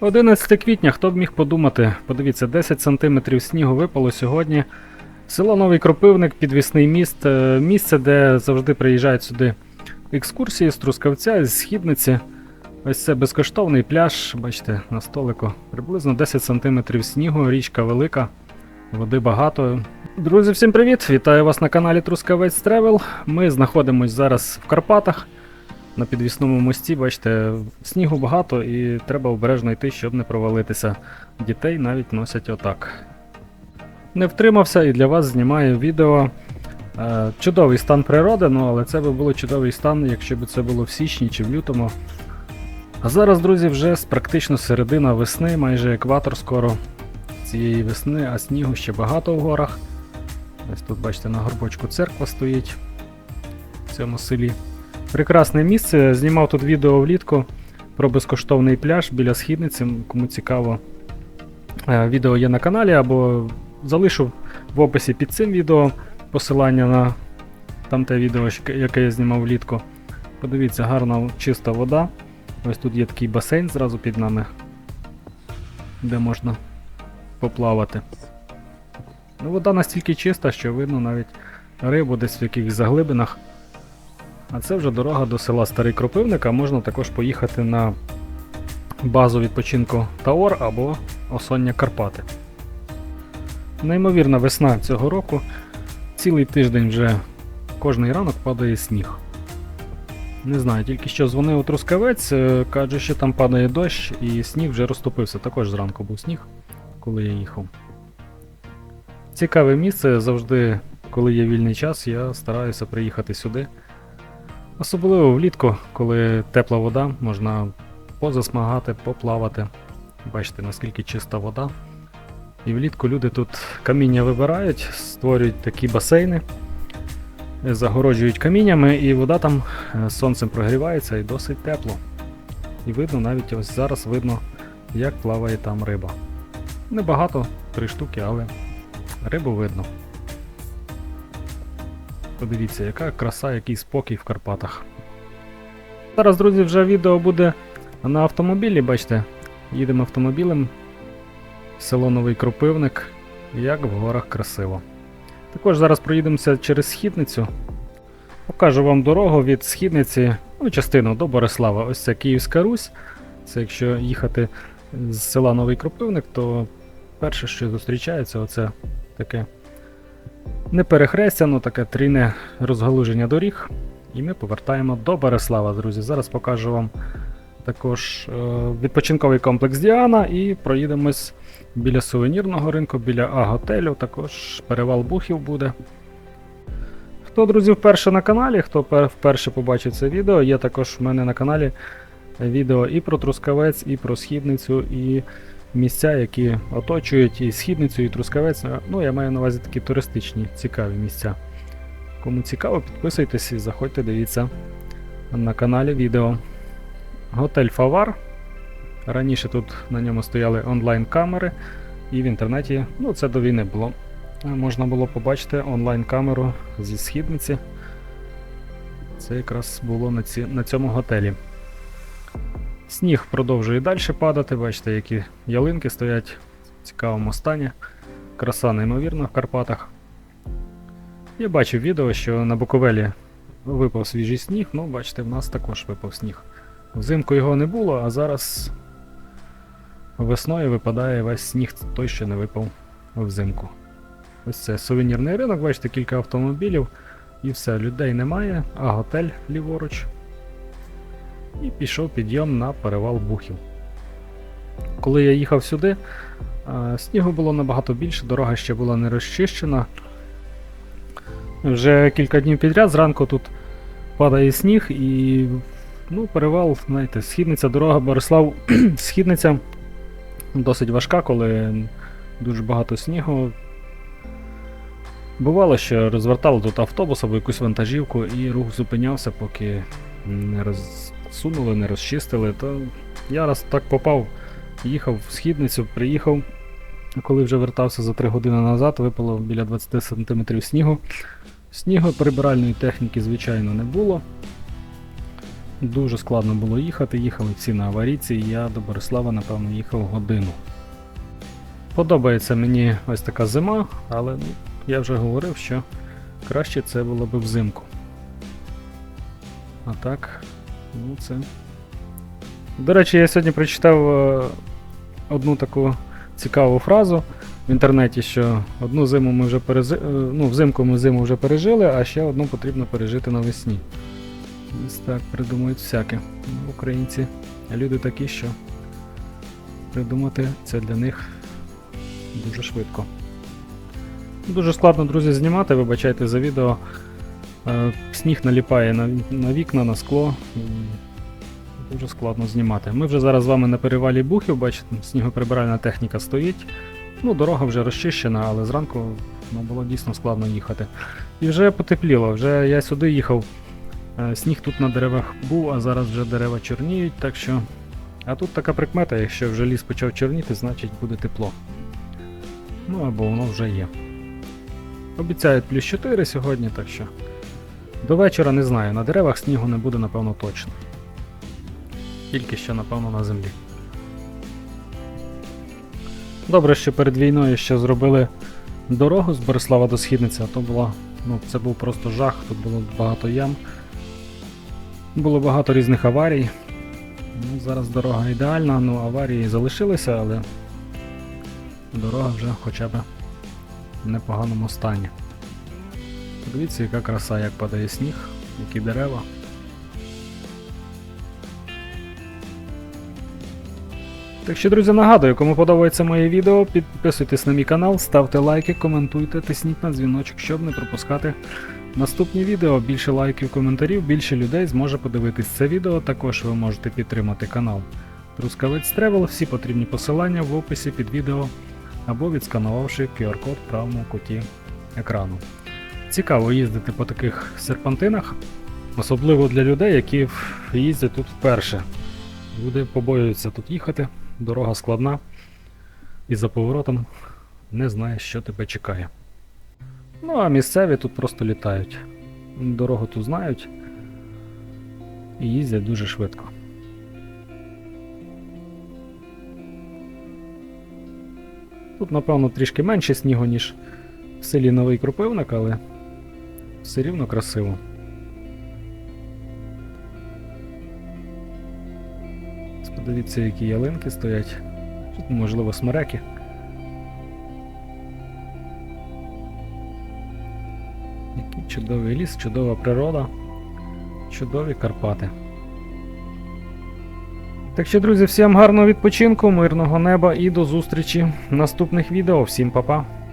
11 квітня, хто б міг подумати, подивіться, 10 см снігу випало сьогодні. Село Новий Кропивник, підвісний міст, е, місце, де завжди приїжджають сюди екскурсії з Трускавця, з Східниці. Ось це безкоштовний пляж, бачите, на столику. Приблизно 10 см снігу, річка велика, води багато. Друзі, всім привіт! Вітаю вас на каналі Трускавець Тревел. Ми знаходимося зараз в Карпатах на підвісному мості. Бачите, снігу багато і треба обережно йти, щоб не провалитися. Дітей навіть носять отак. Не втримався і для вас знімаю відео. Е, Чудовий стан природи, ну але це би було чудовий стан, якщо б це було в січні чи в лютому. А зараз, друзі, вже практично середина весни, майже екватор скоро цієї весни, а снігу ще багато в горах. Ось тут, бачите, на горбочку церква стоїть в цьому селі. Прекрасне місце. Знімав тут відео влітку про безкоштовний пляж біля східниці. Кому цікаво, е, відео є на каналі, або залишу в описі під цим відео посилання на там те відео, яке я знімав влітку. Подивіться, гарна чиста вода. Ось тут є такий басейн зразу під нами, де можна поплавати. Ну, вода настільки чиста, що видно навіть рибу десь в якихось заглибинах. А це вже дорога до села Старий Кропивник, а можна також поїхати на базу відпочинку Таор або Осоння Карпати. Неймовірна весна цього року. Цілий тиждень вже кожний ранок падає сніг. Не знаю, тільки що дзвонив Трускавець, е, каже, що там падає дощ і сніг вже розтопився. Також зранку був сніг, коли я їхав. Цікаве місце завжди, коли є вільний час, я стараюся приїхати сюди. Особливо влітку, коли тепла вода, можна позасмагати, поплавати. Бачите, наскільки чиста вода. І влітку люди тут каміння вибирають, створюють такі басейни, загороджують каміннями, і вода там е, сонцем прогрівається і досить тепло. І видно, навіть ось зараз видно, як плаває там риба. Небагато, три штуки, але рибу видно. Подивіться, яка краса, який спокій в Карпатах. Зараз, друзі, вже відео буде на автомобілі, бачите, їдемо автомобілем. Село Новий Кропивник, як в горах красиво. Також зараз проїдемося через східницю. Покажу вам дорогу від східниці, ну, частину до Борислава. Ось це Київська Русь. Це якщо їхати з села Новий Кропивник, то перше, що зустрічається, оце таке не перехрестя, ну таке трійне розгалуження доріг. І ми повертаємо до Береслава, друзі. Зараз покажу вам також е, відпочинковий комплекс Діана і проїдемось біля сувенірного ринку, біля А-готелю, також перевал Бухів буде. Хто, друзі, вперше на каналі, хто вперше побачив це відео, є також в мене на каналі відео і про Трускавець, і про східницю, і місця, які оточують і східницю, і Трускавець. Ну, я маю на увазі такі туристичні, цікаві місця. Кому цікаво, підписуйтесь і заходьте, дивіться на каналі відео. Готель Фавар. Раніше тут на ньому стояли онлайн-камери, і в інтернеті, ну це до війни було. Можна було побачити онлайн-камеру зі східниці. Це якраз було на, ці, на цьому готелі. Сніг продовжує далі падати, бачите, які ялинки стоять в цікавому стані. Краса неймовірна в Карпатах. Я бачив відео, що на Буковелі випав свіжий сніг, ну бачите, в нас також випав сніг. Взимку його не було, а зараз весною випадає весь сніг, той, що не випав взимку. Ось це сувенірний ринок, бачите, кілька автомобілів і все, людей немає, а готель ліворуч. І пішов підйом на перевал Бухів. Коли я їхав сюди, снігу було набагато більше, дорога ще була не розчищена. Вже кілька днів підряд зранку тут падає сніг і ну, перевал, знаєте, східниця, дорога Борислав, східниця досить важка, коли дуже багато снігу. Бувало, що розвертали тут автобус або якусь вантажівку і рух зупинявся, поки не розсунули, не розчистили. То я раз так попав, їхав в східницю, приїхав. Коли вже вертався за 3 години назад, випало біля 20 см снігу. Снігу прибиральної техніки, звичайно, не було. Дуже складно було їхати, їхали всі на аварійці, і я до Борислава, напевно, їхав годину. Подобається мені ось така зима, але ну, я вже говорив, що краще це було б взимку. А так, ну це. До речі, я сьогодні прочитав е, одну таку цікаву фразу в інтернеті, що одну зиму ми вже перези... е, ну, взимку ми зиму вже пережили, а ще одну потрібно пережити навесні. Ось так придумують всяке. Українці люди такі, що придумати це для них дуже швидко. Дуже складно, друзі, знімати, вибачайте за відео. Е, Сніг наліпає на, на вікна, на скло. Дуже складно знімати. Ми вже зараз з вами на перевалі Бухів, бачите, снігоприбиральна техніка стоїть. Ну, дорога вже розчищена, але зранку ну, було дійсно складно їхати. І вже потепліло, вже я сюди їхав. е, Сніг тут на деревах був, а зараз вже дерева чорніють, так що. А тут така прикмета, якщо вже ліс почав чорніти, значить буде тепло. Ну або воно вже є. Обіцяють плюс 4 сьогодні, так що. До вечора не знаю, на деревах снігу не буде, напевно, точно. Тільки що, напевно, на землі. Добре, що перед війною ще зробили дорогу з Борислава до Східниці, а то була. Ну, це був просто жах, тут було багато ям. Було багато різних аварій. Ну, зараз дорога ідеальна, ну аварії залишилися, але дорога вже хоча б в непоганому стані. Подивіться, яка краса, як падає сніг, які дерева. Так що, друзі, нагадую, кому подобається моє відео, підписуйтесь на мій канал, ставте лайки, коментуйте, тисніть на дзвіночок, щоб не пропускати наступні відео. Більше лайків, коментарів, більше людей зможе подивитись це відео. Також ви можете підтримати канал Трускавець Тревел. Всі потрібні посилання в описі під відео або відсканувавши QR-код в правому куті екрану. Цікаво їздити по таких серпантинах, особливо для людей, які їздять тут вперше. Люди побоюються тут їхати, дорога складна, і за поворотом не знаєш, що тебе чекає. Ну а місцеві тут просто літають. Дорогу тут знають і їздять дуже швидко. Тут, напевно, трішки менше снігу, ніж в селі Новий Кропивник, але все рівно красиво. Подивіться, які ялинки стоять. Тут, можливо, смереки. Який чудовий ліс, чудова природа, чудові Карпати. Так що, друзі, всім гарного відпочинку, мирного неба і до зустрічі в наступних відео. Всім па-па!